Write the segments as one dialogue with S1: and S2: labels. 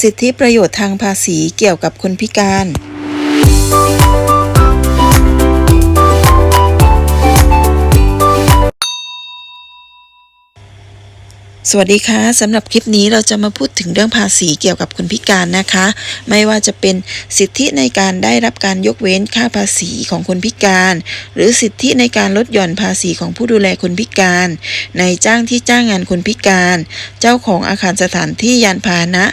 S1: สิทธิประโยชน์ทางภาษีเกี่ยวกับคนพิการ สวัสดีค่ะสำหรับคลิปนี้เราจะมาพูดถึงเรื่องภาษีเกี่ยวกับคนพิการนะคะ ไม่ว่าจะเป็นสิทธิในการได้รับการยกเว้นค่าภาษีของคนพิการ หรือสิทธิในการลดหย่อนภาษีของผู้ดูแลคนพิการในจ้างที่จ้างงานคนพิการ เจ้าของอาคารสถานที่ยานพาหนะ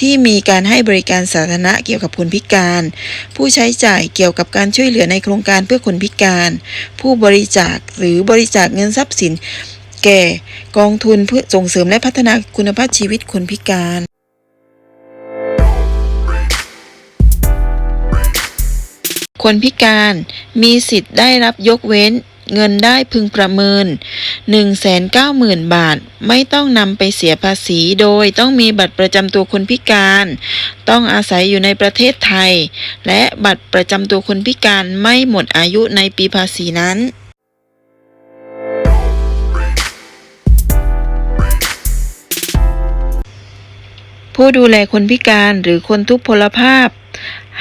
S1: ที่มีการให้บริการสาธารณะเกี่ยวกับคนพิการ ผู้ใช้จ่ายเกี่ยวกับการช่วยเหลือในโครงการเพื่อคนพิการ ผู้บริจาคหรือบริจาคเงินทรัพย์สิน แก่กองทุนเพื่อส่งเสริมและพัฒนาคุณภาพชีวิตคนพิการคนพิการมีสิทธิ์ได้รับยกเว้น เงินได้พึงประเมิน 190,000 บาท ไม่ต้องนำไปเสียภาษีโดยต้องมีบัตรประจำตัวคนพิการ ต้องอาศัยอยู่ในประเทศไทย และบัตรประจำตัวคนพิการไม่หมดอายุในปีภาษีนั้น ผู้ดูแลคนพิการหรือคนทุพพลภาพ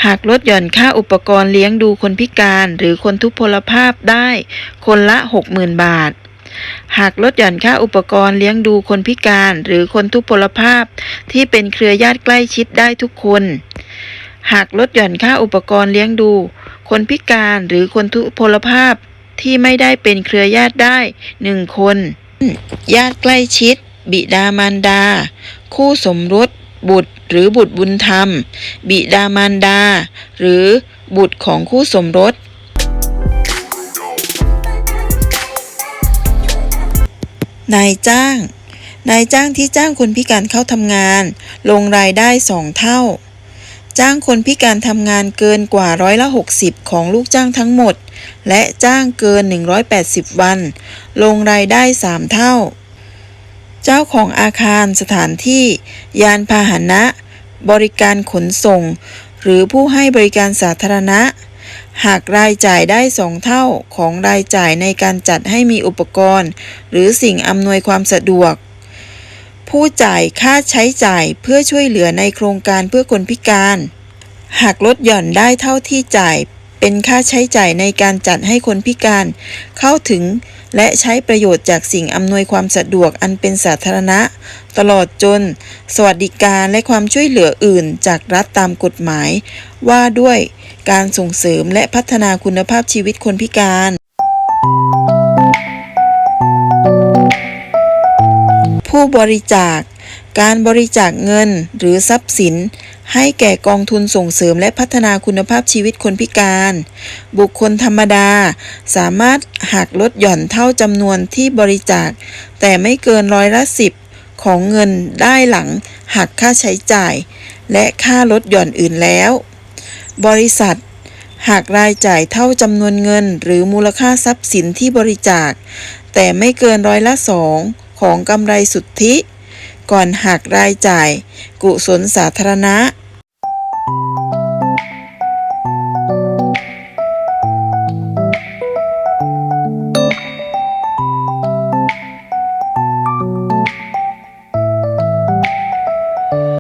S1: หากลดหย่อนค่าอุปกรณ์เลี้ยงดูคนพิการหรือคนทุพพลภาพได้คนละ 60,000 บาท หากลดหย่อนค่าอุปกรณ์เลี้ยงดูคนพิการหรือคนทุพพลภาพ ที่เป็นเครือญาติใกล้ชิดได้ทุกคน หากลดหย่อนค่าอุปกรณ์เลี้ยงดู คนพิการหรือคนทุพพลภาพที่ไม่ได้เป็นเครือญาติได้หนึ่งคน ญาติใกล้ชิด บิดามารดา คู่สมรส บุตรหรือบุตรบุญธรรม บิดามารดา หรือบุตรของคู่สมรส นายจ้าง นายจ้างที่จ้างคนพิการเข้าทำงาน ลงรายได้สองเท่า จ้างคนพิการทำงานเกินกว่าร้อยละ 60 ของลูกจ้างทั้งหมด และจ้างเกิน 180 วัน ลงรายได้3เท่า เจ้าของอาคารสถานที่ ยานพาหนะ บริการขนส่ง หรือผู้ให้บริการสาธารณะ หากรายจ่ายได้สองเท่าของรายจ่ายในการจัดให้มีอุปกรณ์ หรือสิ่งอำนวยความสะดวก ผู้จ่ายค่าใช้จ่ายเพื่อช่วยเหลือในโครงการเพื่อคนพิการ หากลดหย่อนได้เท่าที่จ่ายเป็นค่าใช้จ่ายในการจัดให้คนพิการ เข้าถึง และใช้ประโยชน์จากสิ่งอำนวยความสะดวกอันเป็นสาธารณะ ตลอดจน สวัสดิการและความช่วยเหลืออื่นจากรัฐตามกฎหมาย ว่าด้วยการส่งเสริมและพัฒนาคุณภาพชีวิตคนพิการผู้บริจาค การบริจาคเงินหรือทรัพย์สิน ให้แก่กองทุนส่งเสริมและพัฒนาคุณภาพชีวิตคนพิการ บุคคลธรรมดา สามารถหักลดหย่อนเท่าจำนวนที่บริจาค แต่ไม่เกินร้อยละสิบของเงินได้หลังหักค่าใช้จ่าย และค่าลดหย่อนอื่นแล้ว บริษัทหากรายจ่ายเท่าจำนวนเงิน หรือมูลค่าทรัพย์สินที่บริจาค แต่ไม่เกินร้อยละสองของกำไรสุทธิ ก่อนหักรายจ่าย กุศลสาธารณะ